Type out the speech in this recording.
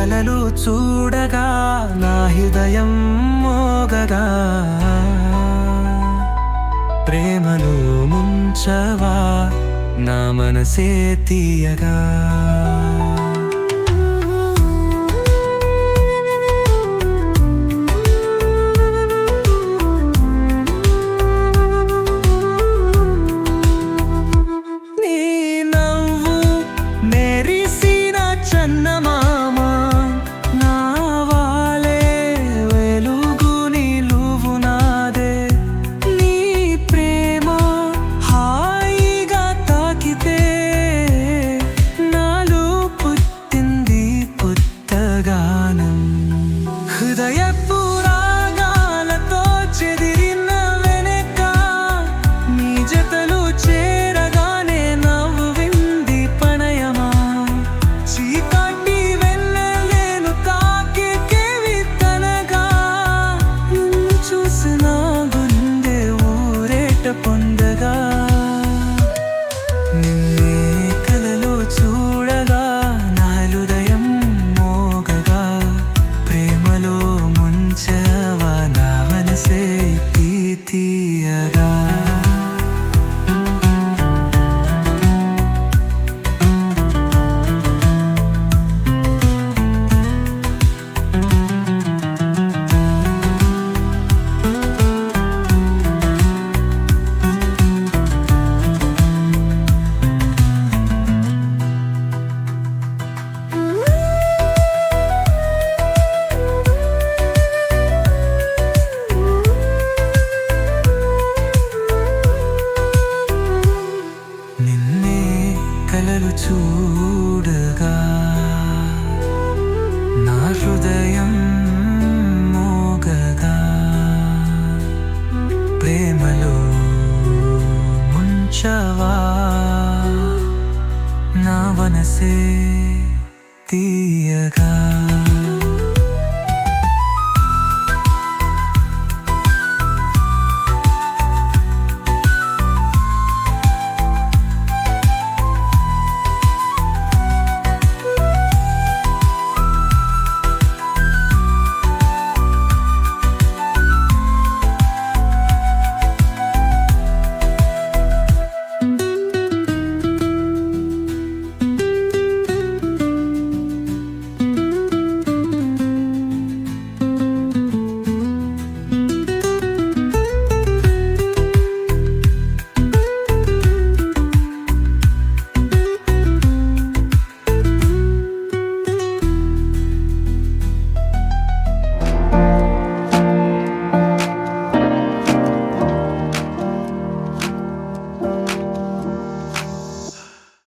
కలలు చూడగా నా హృదయం మోగగా. ప్రేమను ముంచవా నా మనసే తీయగా. you. కలలు చూడగా నా హృదయం మోగగా ప్రేమలో ముంచవా? నా వనసే తీయ